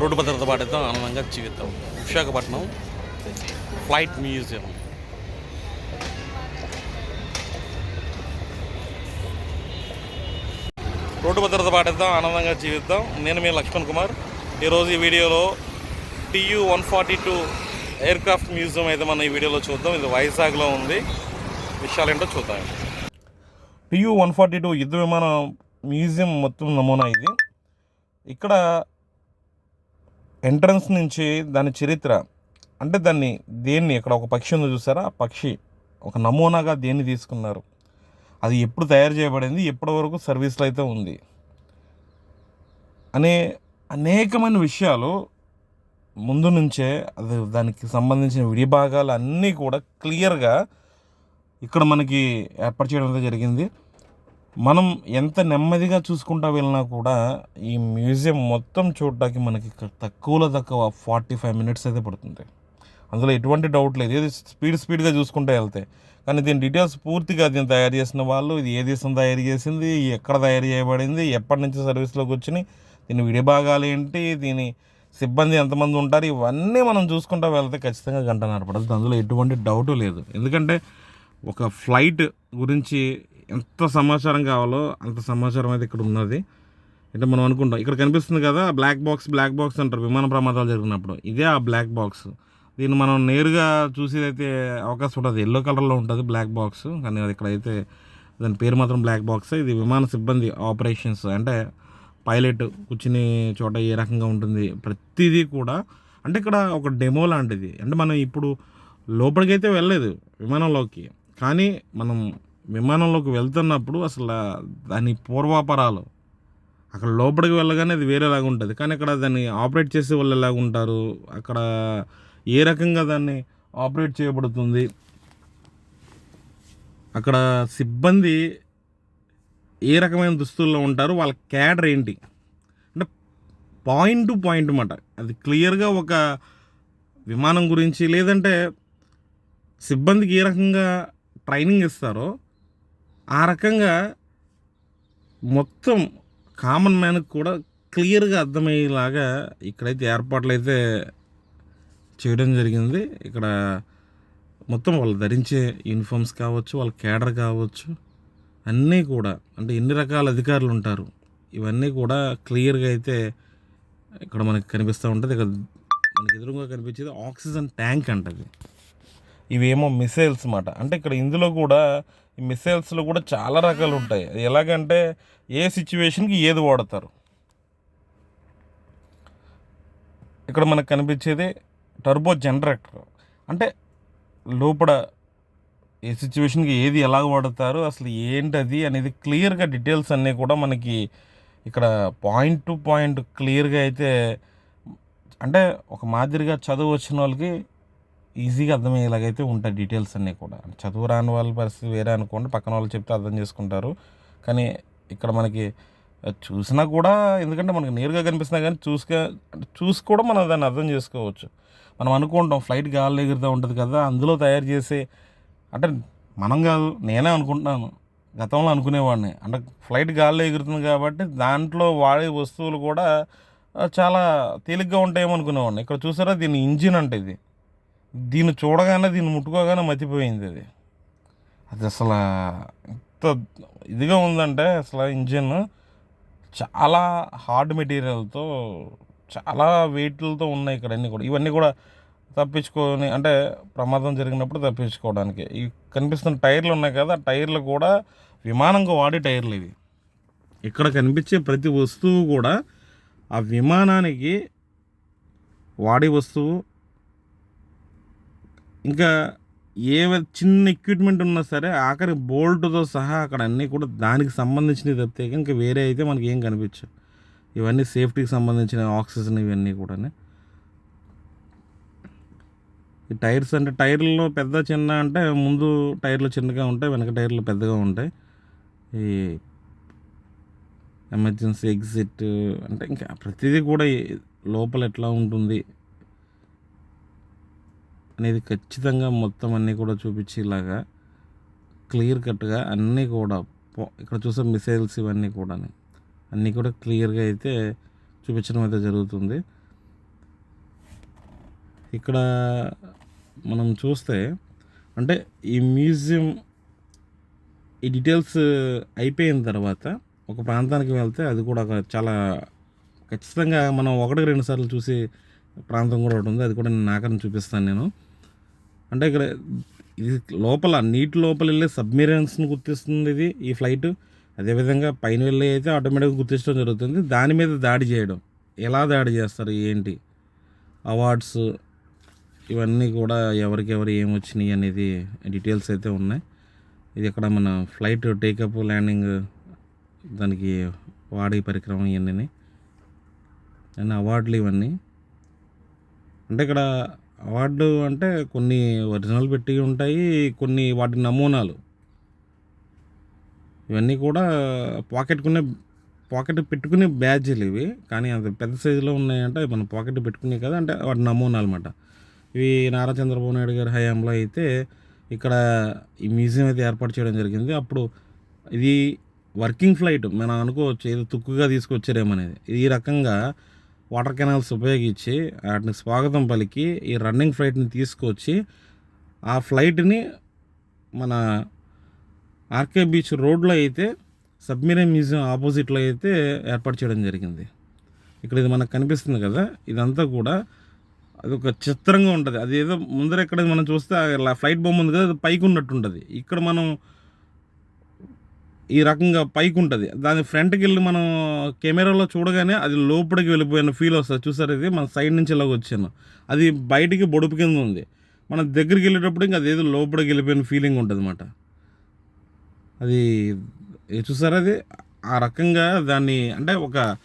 Road భద్రత పాటిద్దాం ఆనందంగా జీవిద్దాం. Visakhapatnam flight museum. రోడ్డు భద్రత పాటిద్దాం ఆనందంగా జీవిద్దాం. నేను మీ లక్ష్మణ్ కుమార్. ఈరోజు ఈ వీడియోలో TU one forty two aircraft museum అయితే మనం ఈ వీడియోలో చూద్దాం. ఇది వైజాగ్లో ఉంది. విషయాలు ఏంటో చూద్దాం. టియు వన్ ఫార్టీ టూ యుద్ధ విమానం మ్యూజియం మొత్తం నమూనా ఇది. ఇక్కడ ఎంట్రన్స్ నుంచి దాని చరిత్ర అంటే దాన్ని దేన్ని ఇక్కడ ఒక పక్షి ఉంది చూసారా? ఆ పక్షి ఒక నమూనాగా దేన్ని తీసుకున్నారు? అది ఎప్పుడు తయారు చేయబడింది? ఎప్పటి వరకు సర్వీస్లో అయితే ఉంది? అనే అనేకమైన విషయాలు ముందు నుంచే అది దానికి సంబంధించిన విడిభాగాలు అన్నీ కూడా క్లియర్గా ఇక్కడ మనకి ఏర్పాటు చేయడం అయితే జరిగింది. మనం ఎంత నెమ్మదిగా చూసుకుంటా వెళ్ళినా కూడా ఈ మ్యూజియం మొత్తం చూడడానికి మనకి తక్కువలో తక్కువ ఫార్టీ ఫైవ్ మినిట్స్ అయితే పడుతుంది. అందులో ఎటువంటి డౌట్ లేదు. ఏది స్పీడ్ స్పీడ్గా చూసుకుంటూ వెళ్తే. కానీ దీని డీటెయిల్స్ పూర్తిగా దీన్ని తయారు చేసిన వాళ్ళు ఇది ఏ దేశం తయారు చేసింది ఎక్కడ తయారు చేయబడింది ఎప్పటి నుంచి సర్వీస్లోకి వచ్చినాయి దీని విడిభాగాలు ఏంటి దీని సిబ్బంది ఎంతమంది ఉంటారు ఇవన్నీ మనం చూసుకుంటూ వెళ్తే ఖచ్చితంగా గంట నడపడదు అందులో ఎటువంటి డౌట్ లేదు. ఎందుకంటే ఒక ఫ్లైట్ గురించి ఎంత సమాచారం కావాలో అంత సమాచారం అయితే ఇక్కడ ఉన్నది. అంటే మనం అనుకుంటాం ఇక్కడ కనిపిస్తుంది కదా బ్లాక్ బాక్స్ బ్లాక్ బాక్స్ అంటారు విమాన ప్రమాదాలు జరిగినప్పుడు. ఇదే ఆ బ్లాక్ బాక్స్ దీన్ని మనం నేరుగా చూసేదైతే అవకాశం ఉంటుంది ఎల్లో కలర్లో ఉంటుంది బ్లాక్ బాక్స్ కానీ అది ఇక్కడైతే దాని పేరు మాత్రం బ్లాక్ బాక్స్ ఇది విమాన సిబ్బంది ఆపరేషన్స్ అంటే పైలట్ కూర్చుని చోట ఏ రకంగా ఉంటుంది ప్రతిదీ కూడా. అంటే ఇక్కడ ఒక డెమో లాంటిది. అంటే మనం ఇప్పుడు లోపలికైతే వెళ్ళలేదు విమానంలోకి. కానీ మనం విమానంలోకి వెళ్తున్నప్పుడు అసలు దాని పూర్వాపరాలు అక్కడ లోపలికి వెళ్ళగానే అది వేరేలాగా ఉంటుంది. కానీ అక్కడ దాన్ని ఆపరేట్ చేసే వాళ్ళు ఎలాగ ఉంటారు? అక్కడ ఏ రకంగా దాన్ని ఆపరేట్ చేయబడుతుంది? అక్కడ సిబ్బంది ఏ రకమైన దుస్తుల్లో ఉంటారు? వాళ్ళ క్యాడర్ ఏంటి? అంటే పాయింట్ టు పాయింట్ అన్నమాట. అది క్లియర్గా ఒక విమానం గురించి లేదంటే సిబ్బందికి ఏ రకంగా ట్రైనింగ్ ఇస్తారో ఆ రకంగా మొత్తం కామన్ మ్యాన్కి కూడా క్లియర్గా అర్థమయ్యేలాగా ఇక్కడైతే ఏర్పాట్లు అయితే చేయడం జరిగింది. ఇక్కడ మొత్తం వాళ్ళు ధరించే యూనిఫామ్స్ కావచ్చు వాళ్ళ కేడర్ కావచ్చు అన్నీ కూడా అంటే ఎన్ని రకాల అధికారులు ఉంటారు ఇవన్నీ కూడా క్లియర్గా అయితే ఇక్కడ మనకి కనిపిస్తూ ఉంటుంది. ఇక్కడ మనకి ఎదురుగా కనిపించేది ఆక్సిజన్ ట్యాంక్ అంటది. ఇవేమో మిసైల్స్ మాట. అంటే ఇక్కడ ఇందులో కూడా ఈ మిసైల్స్లో కూడా చాలా రకాలు ఉంటాయి. అది ఎలాగంటే ఏ సిచ్యువేషన్కి ఏది వాడతారు? ఇక్కడ మనకు కనిపించేది టర్బో జనరేటర్ అంటే లోపల ఏ సిచ్యువేషన్కి ఏది ఎలా వాడతారు? అసలు ఏంటది? అనేది క్లియర్గా డీటెయిల్స్ అన్నీ కూడా మనకి ఇక్కడ పాయింట్ టు పాయింట్ క్లియర్గా అయితే అంటే ఒక మాదిరిగా చదువు వచ్చిన వాళ్ళకి ఈజీగా అర్థమయ్యేలాగైతే ఉంటాయి డీటెయిల్స్ అన్నీ కూడా. చదువు రాని వాళ్ళ పరిస్థితి వేరే అనుకోండి పక్కన వాళ్ళు చెప్తే అర్థం చేసుకుంటారు. కానీ ఇక్కడ మనకి చూసినా కూడా ఎందుకంటే మనకి నేరుగా కనిపిస్తున్నా కానీ చూసుక చూసి కూడా మనం దాన్ని అర్థం చేసుకోవచ్చు. మనం అనుకుంటాం ఫ్లైట్ గాలి ఎగురుతూ ఉంటుంది కదా అందులో తయారు చేసే అంటే మనం కాదు నేనే అనుకుంటున్నాను. గతంలో అనుకునేవాడిని. అంటే ఫ్లైట్ గాల్లో ఎగురుతుంది కాబట్టి దాంట్లో వాడే వస్తువులు కూడా చాలా తేలిగ్గా ఉంటాయేమో అనుకునేవాడిని. ఇక్కడ చూసారా దీని ఇంజిన్ అంటే ఇది. దీన్ని చూడగానే దీన్ని ముట్టుకోగానే మతిపోయింది అది. అది అసలు ఎంత ఇదిగా ఉందంటే అసలు ఇంజిన్ చాలా హార్డ్ మెటీరియల్తో చాలా వెయిట్లతో ఉన్నాయి ఇక్కడ అన్నీ కూడా. ఇవన్నీ కూడా తప్పించుకొని అంటే ప్రమాదం జరిగినప్పుడు తప్పించుకోవడానికి. ఈ కనిపిస్తున్న టైర్లు ఉన్నాయి కదా టైర్లు కూడా విమానంగా వాడే టైర్లు ఇవి. ఇక్కడ కనిపించే ప్రతి వస్తువు కూడా ఆ విమానానికి వాడే వస్తువు ఇంకా ఏ చిన్న ఎక్విప్మెంట్ ఉన్నా సరే ఆఖరి బోల్ట్తో సహా అక్కడ అన్నీ కూడా దానికి సంబంధించినవి తప్పితే ఇంకా వేరే అయితే మనకి ఏం కనిపించదు. ఇవన్నీ సేఫ్టీకి సంబంధించిన ఆక్సిజన్ ఇవన్నీ కూడా ఈ టైర్స్ అంటే టైర్లు పెద్ద చిన్న అంటే ముందు టైర్లు చిన్నగా ఉంటాయి వెనక టైర్లు పెద్దగా ఉంటాయి. ఈ ఎమర్జెన్సీ ఎగ్జిట్ అంటే ఇంకా ప్రతిదీ కూడా లోపల ఎట్లా ఉంటుంది అనేది ఖచ్చితంగా మొత్తం అన్నీ కూడా చూపించేలాగా క్లియర్ కట్గా అన్నీ కూడా ఇక్కడ చూసే మిసైల్స్ ఇవన్నీ కూడా అన్నీ కూడా క్లియర్గా అయితే చూపించడం అయితే జరుగుతుంది. ఇక్కడ మనం చూస్తే అంటే ఈ మ్యూజియం ఈ డీటెయిల్స్ అయిపోయిన తర్వాత ఒక ప్రాంతానికి వెళ్తే అది కూడా ఒక చాలా ఖచ్చితంగా మనం ఒకటికి రెండు సార్లు చూసి ప్రాంతం కూడా ఉంటుంది అది కూడా నేను నాకని చూపిస్తాను నేను. అంటే ఇక్కడ ఇది లోపల నీటి లోపల వెళ్ళే సబ్మెరైన్స్ని గుర్తిస్తుంది ఇది ఈ ఫ్లైట్. అదేవిధంగా పైన వెళ్ళి అయితే ఆటోమేటిక్గా గుర్తించడం జరుగుతుంది. దాని మీద దాడి చేయడం. ఎలా దాడి చేస్తారు? ఏంటి? అవార్డ్స్ ఇవన్నీ కూడా ఎవరికెవరు ఏమొచ్చినాయి అనేది డీటెయిల్స్ అయితే ఉన్నాయి. ఇది ఇక్కడ మన ఫ్లైట్ టేకప్ ల్యాండింగ్ దానికి వాడే పరికరం ఇవన్నీ అండ్ అవార్డులు ఇవన్నీ. అంటే ఇక్కడ అవార్డు అంటే కొన్ని ఒరిజినల్ పెట్టి ఉంటాయి కొన్ని వాటి నమూనాలు. ఇవన్నీ కూడా పాకెట్కునే పాకెట్ పెట్టుకునే బ్యాడ్జీలు ఇవి. కానీ అంత పెద్ద సైజులో ఉన్నాయంటే మనం పాకెట్ పెట్టుకునే కదా అంటే వాటి నమూనాలు అనమాట ఇవి నారా చంద్రబాబు నాయుడు గారి హయాంలో అయితే ఇక్కడ ఈ మ్యూజియం అయితే ఏర్పాటు చేయడం జరిగింది. అప్పుడు ఇది వర్కింగ్ ఫ్లైట్ మనం అనుకోవచ్చు ఏదో తుక్కుగా తీసుకొచ్చారేమనేది ఈ రకంగా వాటర్ కెనాల్స్ ఉపయోగించి వాటిని స్వాగతం పలికి ఈ రన్నింగ్ ఫ్లైట్ని తీసుకొచ్చి ఆ ఫ్లైట్ని మన ఆర్కే బీచ్ రోడ్లో అయితే సబ్మెరైన్ మ్యూజియం ఆపోజిట్లో అయితే ఏర్పాటు చేయడం జరిగింది. ఇక్కడ ఇది మనకు కనిపిస్తుంది కదా ఇదంతా కూడా అది ఒక చిత్రంగా ఉంటుంది. అది ఏదో ముందర ఎక్కడ మనం చూస్తే ఫ్లైట్ బొమ్మ ఉంది కదా అది పైకి ఉన్నట్టు ఉంటుంది. ఇక్కడ మనం ఈ రకంగా పైకి ఉంటుంది దాని ఫ్రంట్కి వెళ్ళి మనం కెమెరాలో చూడగానే అది లోపలికి వెళ్ళిపోయిన ఫీల్ వస్తుంది. చూసారు ఇది? మన సైడ్ నుంచి ఇలాగ వచ్చాను. అది బయటికి బొడుపు కింద ఉంది. మనం దగ్గరికి వెళ్ళేటప్పుడు ఇంకా అదేదో లోపలికి వెళ్ళిపోయిన ఫీలింగ్ ఉంటుంది అనమాట అది ఏ చూసారా అది? ఆ రకంగా దాన్ని అంటే ఒక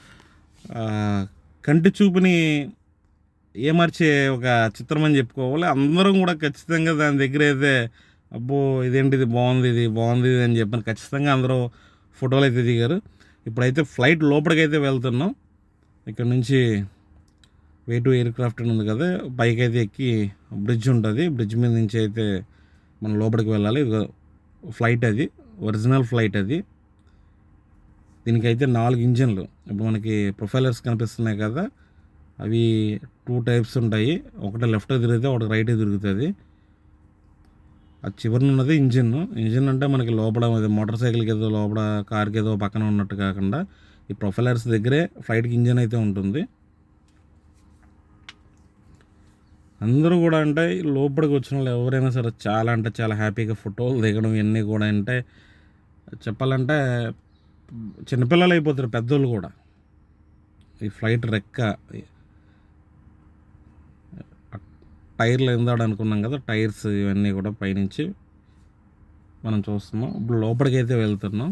కంటి చూపుని ఏమర్చే ఒక చిత్రం అని చెప్పుకోవాలి. అందరం కూడా ఖచ్చితంగా దాని దగ్గర అయితే అబ్బో ఇదేంటి ఇది బాగుంది ఇది బాగుంది ఇది అని చెప్పాను ఖచ్చితంగా అందరూ ఫోటోలు అయితే దిగారు. ఇప్పుడైతే ఫ్లైట్ లోపలికి అయితే వెళ్తున్నాం. ఇక్కడ నుంచి వే టు ఎయిర్ క్రాఫ్ట్ అని ఉంది కదా పైకి అయితే ఎక్కి బ్రిడ్జ్ ఉంటుంది. బ్రిడ్జ్ మీద నుంచి అయితే మనం లోపలికి వెళ్ళాలి. ఇది ఫ్లైట్ అది ఒరిజినల్ ఫ్లైట్ అది. దీనికైతే నాలుగు ఇంజన్లు. ఇప్పుడు మనకి ప్రొఫైలర్స్ కనిపిస్తున్నాయి కదా అవి టూ టైప్స్ ఉంటాయి. ఒకటి లెఫ్ట్ తిరిగితే ఒకటి రైట్ తిరుగుతుంది. ఆ చివరిన ఉన్నది ఇంజిన్. ఇంజిన్ అంటే మనకి లోపల అది మోటార్ సైకిల్కి ఏదో లోపల కార్కి ఏదో పక్కన ఉన్నట్టు కాకుండా ఈ ప్రొఫైలర్స్ దగ్గరే ఫ్లైట్కి ఇంజిన్ అయితే ఉంటుంది. అందరూ కూడా అంటే లోపలికి వచ్చిన వాళ్ళు ఎవరైనా సరే చాలా అంటే చాలా హ్యాపీగా ఫోటోలు దిగడం ఇవన్నీ కూడా అంటే చెప్పాలంటే చిన్నపిల్లలు అయిపోతారు పెద్దోళ్ళు కూడా. ఈ ఫ్లైట్ రెక్క టైర్లు ఎందాడు అనుకున్నాం కదా టైర్స్ ఇవన్నీ కూడా పైనుంచి మనం చూస్తున్నాం. ఇప్పుడు లోపలికి అయితే వెళ్తున్నాం.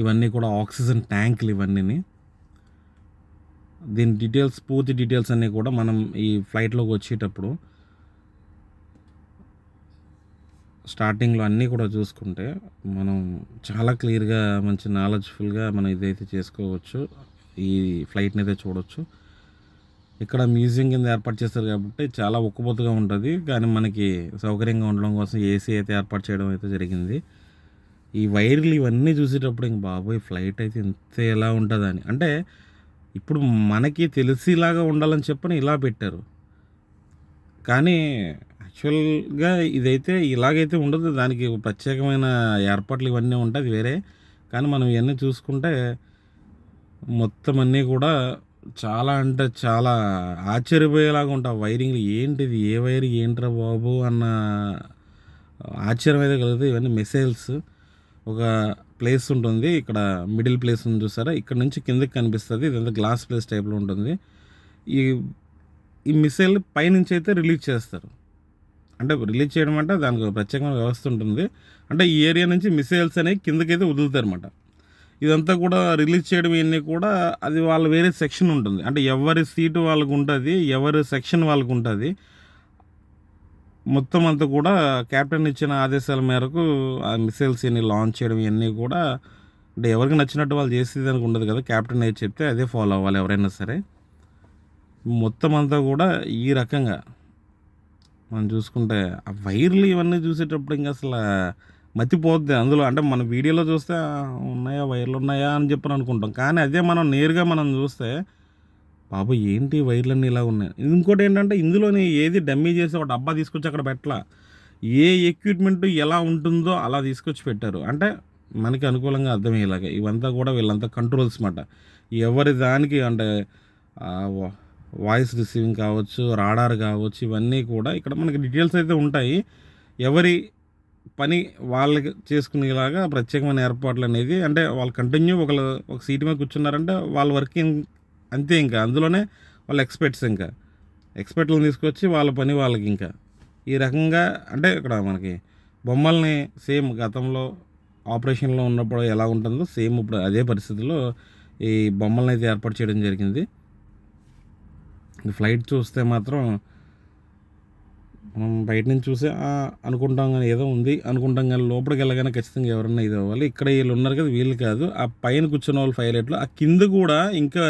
ఇవన్నీ కూడా ఆక్సిజన్ ట్యాంకులు ఇవన్నీ దీని డీటెయిల్స్ పూర్తి డీటెయిల్స్ అన్నీ కూడా మనం ఈ ఫ్లైట్లోకి వచ్చేటప్పుడు స్టార్టింగ్లో అన్నీ కూడా చూసుకుంటే మనం చాలా క్లియర్గా మంచి నాలెడ్జ్ఫుల్గా మనం ఇదైతే చేసుకోవచ్చు. ఈ ఫ్లైట్ని అయితే చూడొచ్చు. ఇక్కడ మ్యూజియం కింద ఏర్పాటు చేస్తారు కాబట్టి చాలా ఉక్కుపోతుగా ఉంటుంది. కానీ మనకి సౌకర్యంగా ఉండడం కోసం ఏసీ అయితే ఏర్పాటు చేయడం అయితే జరిగింది. ఈ వైర్లు ఇవన్నీ చూసేటప్పుడు ఇంక బాబోయ్ ఫ్లైట్ అయితే ఇంత ఎలా ఉంటుందని. అంటే ఇప్పుడు మనకి తెలిసేలాగా ఉండాలని చెప్పని ఇలా పెట్టారు. కానీ యాక్చువల్గా ఇదైతే ఇలాగైతే ఉండదు. దానికి ప్రత్యేకమైన ఏర్పాట్లు ఇవన్నీ ఉంటాయి. అది వేరే. కానీ మనం ఇవన్నీ చూసుకుంటే మొత్తం అన్నీ కూడా చాలా అంటే చాలా ఆశ్చర్యపోయేలాగా ఉంటాయి. వైరింగ్ ఏంటిది? ఏ వైర్ ఏంట్రా బాబు? అన్న ఆశ్చర్యం అయితే కలుగుతుంది. ఇవన్నీ మిసైల్స్. ఒక ప్లేస్ ఉంటుంది. ఇక్కడ మిడిల్ ప్లేస్ ఉంది చూసారా? ఇక్కడ నుంచి కిందకి కనిపిస్తుంది. ఇదంతా గ్లాస్ ప్లేస్ టైప్లో ఉంటుంది. ఈ ఈ మిసైల్ పైనుంచి అయితే రిలీజ్ చేస్తారు. అంటే రిలీజ్ చేయడం అంటే దానికి ఒక ప్రత్యేకమైన వ్యవస్థ ఉంటుంది. అంటే ఈ ఏరియా నుంచి మిసైల్స్ అనేవి కిందకైతే వదులుతారు అనమాట ఇదంతా కూడా రిలీజ్ చేయడం ఇవన్నీ కూడా అది వాళ్ళ వేరే సెక్షన్ ఉంటుంది. అంటే ఎవరి సీటు వాళ్ళకు ఉంటుంది ఎవరి సెక్షన్ వాళ్ళకు ఉంటుంది. మొత్తం అంతా కూడా కెప్టెన్ ఇచ్చిన ఆదేశాల మేరకు ఆ మిసైల్స్ ఇవన్నీ లాంచ్ చేయడం ఇవన్నీ కూడా అంటే ఎవరికి నచ్చినట్టు వాళ్ళు చేసేది దానికి ఉండదు కదా. కెప్టెన్ ఏది చెప్తే అదే ఫాలో అవ్వాలి ఎవరైనా సరే. మొత్తం అంతా కూడా ఈ రకంగా. మనం చూసుకుంటే ఆ వైర్లు ఇవన్నీ చూసేటప్పుడు ఇంకా అసలు మతిపోద్ది. అందులో అంటే మన వీడియోలో చూస్తే ఉన్నాయా వైర్లు ఉన్నాయా అని చెప్పని అనుకుంటాం. కానీ అదే మనం నేరుగా మనం చూస్తే బాబు ఏంటి వైర్లన్నీ ఇలా ఉన్నాయి? ఇంకోటి ఏంటంటే ఇందులోనే ఏది డమ్మీ చేసి ఒక డబ్బా తీసుకొచ్చి అక్కడ పెట్టలా. ఏ ఎక్విప్మెంట్ ఎలా ఉంటుందో అలా తీసుకొచ్చి పెట్టారు. అంటే మనకి అనుకూలంగా అర్థమయ్యేలాగా ఇవంతా కూడా వీళ్ళంతా కంట్రోల్స్ మాట. ఎవరి దానికి అంటే వాయిస్ రిసీవింగ్ కావచ్చు రాడార్ కావచ్చు ఇవన్నీ కూడా ఇక్కడ మనకి డీటెయిల్స్ అయితే ఉంటాయి. ఎవరి పని వాళ్ళకి చేసుకునేలాగా ప్రత్యేకమైన ఏర్పాట్లు అనేది అంటే వాళ్ళు కంటిన్యూ ఒకళ్ళు ఒక సీట్ మీద కూర్చున్నారంటే వాళ్ళ వర్కింగ్ అంతే ఇంకా. అందులోనే వాళ్ళ ఎక్స్పర్ట్స్ ఇంకా. ఎక్స్పర్ట్లను తీసుకొచ్చి వాళ్ళ పని వాళ్ళకి ఇంకా. ఈ రకంగా అంటే ఇక్కడ మనకి బొమ్మల్ని సేమ్ గతంలో ఆపరేషన్లో ఉన్నప్పుడు ఎలా ఉంటుందో సేమ్ ఇప్పుడు అదే పరిస్థితిలో ఈ బొమ్మలను అయితే ఏర్పాటు చేయడం జరిగింది. ఫ్లైట్ చూస్తే మాత్రం మనం బయట నుంచి చూసి అనుకుంటాం కానీ ఏదో ఉంది. అనుకుంటాం కానీ లోపలికి వెళ్ళగానే ఖచ్చితంగా ఎవరన్నా ఇది అవ్వాలి. ఇక్కడ వీళ్ళు ఉన్నారు కదా వీళ్ళు కాదు. ఆ పైన కూర్చున్న వాళ్ళు పైలట్లు ఆ కింద కూడా ఇంకా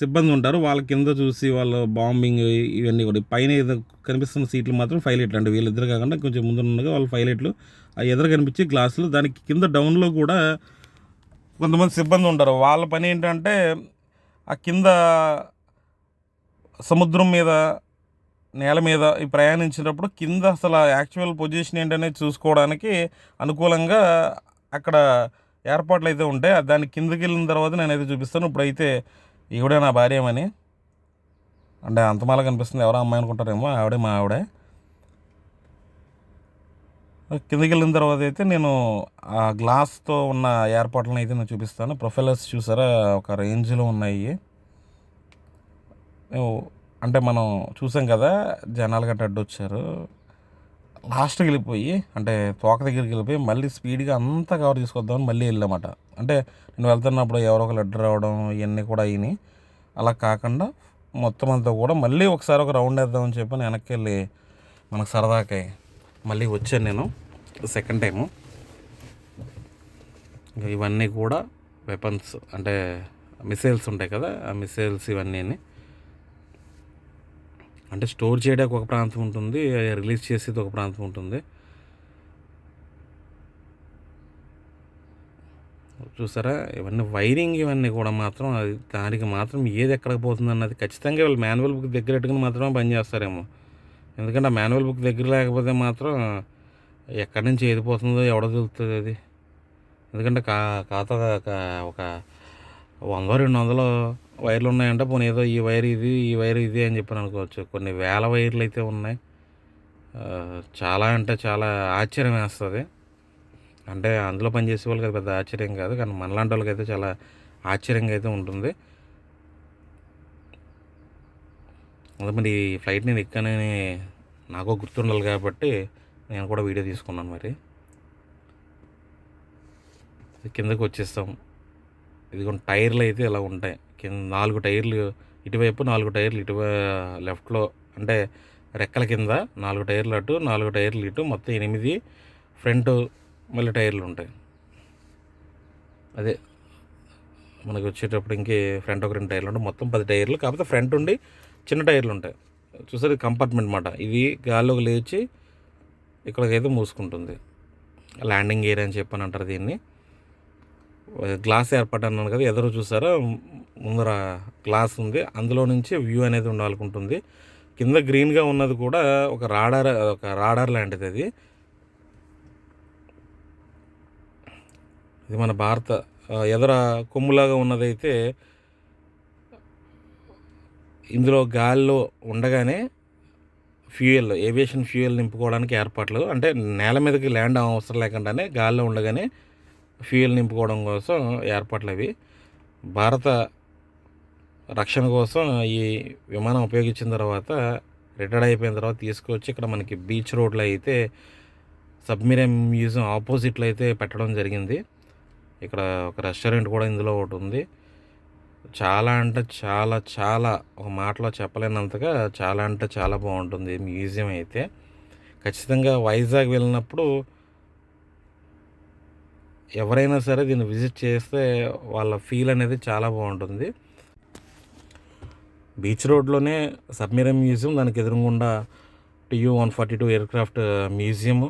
సిబ్బంది ఉంటారు. వాళ్ళ కింద చూసి వాళ్ళు బాంబింగ్ ఇవన్నీ కూడా పైన ఏదో కనిపిస్తున్న సీట్లు మాత్రం పైలట్లు అంటే వీళ్ళిద్దరు కాకుండా కొంచెం ముందు వాళ్ళు వాళ్ళ పైలట్లు ఆ ఎదురు కనిపించే గ్లాసులు దానికి కింద డౌన్లో కూడా కొంతమంది సిబ్బంది ఉంటారు. వాళ్ళ పని ఏంటంటే ఆ కింద సముద్రం మీద నేల మీద ఈ ప్రయాణించినప్పుడు కింద అసలు యాక్చువల్ పొజిషన్ ఏంటనేది చూసుకోవడానికి అనుకూలంగా అక్కడ ఏర్పాట్లు అయితే ఉంటాయి. దాని కిందకి వెళ్ళిన తర్వాత నేనైతే చూపిస్తాను. ఇప్పుడైతే ఈవిడే నా భార్యమని అంటే అంతమాల కనిపిస్తుంది. ఎవరో అమ్మాయి అనుకుంటారేమో. ఆవిడే మా ఆవిడే. కిందకి వెళ్ళిన తర్వాత అయితే నేను ఆ గ్లాస్తో ఉన్న ఏర్పాట్లను అయితే నేను చూపిస్తాను. ప్రొఫైలర్స్ చూసారా? ఒక రేంజ్లో ఉన్నాయి. అంటే మనం చూసాం కదా జనాలు గట్ట అడ్డు వచ్చారు. లాస్ట్కి వెళ్ళిపోయి అంటే తోక దగ్గరికి వెళ్ళిపోయి మళ్ళీ స్పీడ్గా అంతా కవర్ చేసుకొద్దామని మళ్ళీ వెళ్ళామట. అంటే నేను వెళ్తున్నప్పుడు ఎవరో ఒకరు అడ్డు రావడం ఇవన్నీ కూడా అయినాయి అలా కాకుండా మొత్తం అంతా కూడా మళ్ళీ ఒకసారి ఒక రౌండ్ వేద్దామని చెప్పి వెనక్కి వెళ్ళి మనకు సరదాకి మళ్ళీ వచ్చాను నేను సెకండ్ టైము ఇవన్నీ కూడా వెపన్స్ అంటే మిసైల్స్ ఉంటాయి కదా ఆ మిసైల్స్ ఇవన్నీ అంటే స్టోర్ చేయడానికి ఒక ప్రాంతం ఉంటుంది రిలీజ్ చేసేది ఒక ప్రాంతం ఉంటుంది. చూసారా? ఇవన్నీ వైరింగ్ ఇవన్నీ కూడా మాత్రం అది దానికి మాత్రం ఏది ఎక్కడికి పోతుంది అన్నది ఖచ్చితంగా వీళ్ళు మాన్యువల్ బుక్ దగ్గర పెట్టుకుని మాత్రమే పనిచేస్తారేమో ఎందుకంటే ఆ మాన్యువల్ బుక్ దగ్గర లేకపోతే మాత్రం ఎక్కడి నుంచి ఏది పోతుందో ఎవడో తెలుస్తుంది అది. ఎందుకంటే కా ఖాతా ఒక వంద రెండు వందలు వైర్లు ఉన్నాయంటే పోనీ ఏదో ఈ వైర్ ఇది ఈ వైర్ ఇది అని చెప్పని అనుకోవచ్చు. కొన్ని వేల వైర్లు అయితే ఉన్నాయి. చాలా అంటే చాలా ఆశ్చర్యం వేస్తుంది. అంటే అందులో పనిచేసే వాళ్ళకి అది పెద్ద ఆశ్చర్యం కాదు. కానీ మనలాంటి వాళ్ళకి అయితే చాలా ఆశ్చర్యంగా అయితే ఉంటుంది. అదే మరి ఈ ఫ్లైట్ నేను ఎక్కానని నాకు గుర్తుండాలి కాబట్టి నేను కూడా వీడియో తీసుకున్నాను మరి. కిందకి వచ్చేస్తాం. ఇదిగోండి టైర్లు అయితే ఇలా ఉంటాయి. కింద నాలుగు టైర్లు ఇటువైపు నాలుగు టైర్లు ఇటు లెఫ్ట్లో అంటే రెక్కల కింద నాలుగు టైర్లు అటు నాలుగు టైర్లు ఇటు మొత్తం ఎనిమిది ఫ్రంట్ మళ్ళీ టైర్లు ఉంటాయి. అదే మనకి వచ్చేటప్పుడు ఇంకే ఫ్రంట్ ఒక రెండు టైర్లు ఉంటాయి. మొత్తం పది టైర్లు కాకపోతే ఫ్రంట్ ఉండి చిన్న టైర్లు ఉంటాయి. చూసారు కంపార్ట్మెంట్ మాట. ఇది గాల్లోకి లేచి ఇక్కడికైతే మూసుకుంటుంది. ల్యాండింగ్ ఏరియా అని చెప్పని అంటారు దీన్ని. గ్లాస్ ఏర్పాటు అన్నాను కదా ఎదురు చూసారా? ముందర గ్లాస్ ఉంది. అందులో నుంచి వ్యూ అనేది ఉండాలనుకుంటుంది. కింద గ్రీన్గా ఉన్నది కూడా ఒక రాడార్ ఒక రాడార్ లాంటిది అది. ఇది మన భారత ఆ, ఎదర కొమ్ములాగా ఉన్నదైతే ఇందులో గాల్లో ఉండగానే ఫ్యూయల్ ఏవియేషన్ ఫ్యూయల్ నింపుకోవడానికి ఏర్పాట్లు. అంటే నేల మీదకి ల్యాండ్ అవసరం లేకుండానే గాల్లో ఉండగానే ఫ్యూయల్ నింపుకోవడం కోసం ఏర్పాట్లు అవి భారత రక్షణ కోసం ఈ విమానం ఉపయోగించిన తర్వాత రిటైర్డ్ అయిపోయిన తర్వాత తీసుకొచ్చి ఇక్కడ మనకి బీచ్ రోడ్లో అయితే సబ్మెరైన్ మ్యూజియం ఆపోజిట్లో అయితే పెట్టడం జరిగింది. ఇక్కడ ఒక రెస్టారెంట్ కూడా ఇందులో ఒకటి ఉంది. చాలా అంటే చాలా చాలా ఒక మాటలో చెప్పలేనంతగా చాలా అంటే చాలా బాగుంటుంది మ్యూజియం అయితే. ఖచ్చితంగా వైజాగ్ వెళ్ళినప్పుడు ఎవరైనా సరే దీన్ని విజిట్ చేస్తే వాళ్ళ ఫీల్ అనేది చాలా బాగుంటుంది. బీచ్ రోడ్లోనే సబ్మెరైన్ మ్యూజియం దానికి ఎదురుగుండా TU one forty two aircraft museum.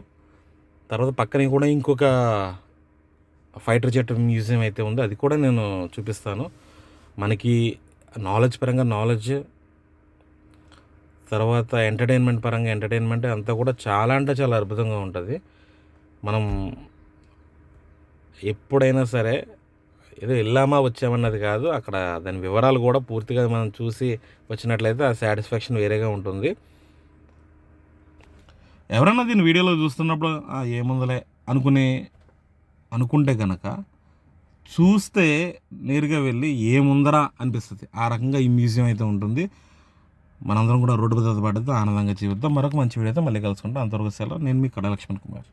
తర్వాత పక్కనే కూడా ఇంకొక ఫైటర్ జెట్ మ్యూజియం అయితే ఉంది. అది కూడా నేను చూపిస్తాను. మనకి నాలెడ్జ్ పరంగా నాలెడ్జ్ తర్వాత ఎంటర్టైన్మెంట్ పరంగా ఎంటర్టైన్మెంట్ అంతా కూడా చాలా అంటే చాలా అద్భుతంగా ఉంటుంది. మనం ఎప్పుడైనా సరే ఏదో వెళ్ళామా వచ్చామన్నది కాదు. అక్కడ దాని వివరాలు కూడా పూర్తిగా మనం చూసి వచ్చినట్లయితే ఆ సాటిస్ఫాక్షన్ వేరేగా ఉంటుంది. ఎవరైనా దీన్ని వీడియోలో చూస్తున్నప్పుడు ఏముందలే అనుకునే అనుకుంటే కనుక చూస్తే నేరుగా వెళ్ళి ఏముందరా అనిపిస్తుంది. ఆ రకంగా ఈ మ్యూజియం అయితే ఉంటుంది. మనందరం కూడా రోడ్డు పద్ధతి పడితే ఆనందంగా జీవితం మరొక మంచి వీడియో అయితే మళ్ళీ కలుసుకుంటాం. అంతవరకు సెలవు. నేను మీ కడ లక్ష్మణ్ కుమార్.